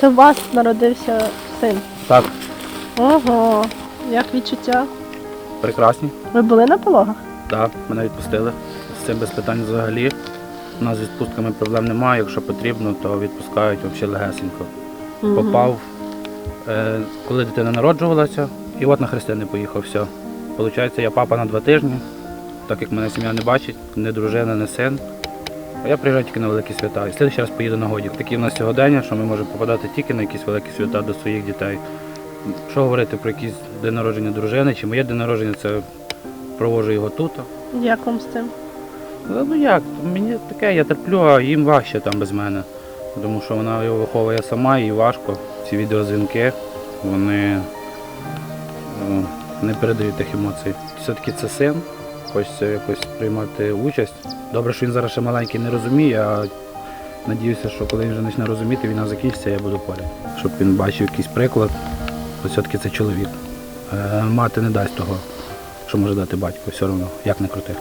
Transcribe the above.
Це у вас народився син. Так, Ого, як відчуття? прекрасні. Ви були на пологах? Так, мене відпустили. З цим без питань взагалі. У нас з відпустками проблем немає. Якщо потрібно, то відпускають взагалі легесенько. Попав, е, коли дитина народжувалася, і от на хрестини поїхав. Все. Получається, я папа на два тижні, так як мене сім'я не бачить, не дружина, не син. А я приїжджаю тільки на великі свята. І слідчий раз поїду на годік. Такі в нас сьогодення, що ми можемо попадати тільки на якісь великі свята до своїх дітей. Що говорити про якийсь день народження дружини, чи моє день народження, це провожу його тут. Як вам з цим? Ну ну як, мені таке, я терплю, а їм важче там без мене. Тому що вона його виховує сама, їй важко. Ці відеозвінки, вони ну, не передають тих емоцій. Все-таки це син, хочеться якось приймати участь. Добре, що він зараз ще маленький не розуміє, а надіюся, що коли він вже почне розуміти, війна закінчиться, я буду поряд. Щоб він бачив якийсь приклад, бо все-таки це чоловік. Е, Мати не дасть того, що може дати батько, все одно, як не крути.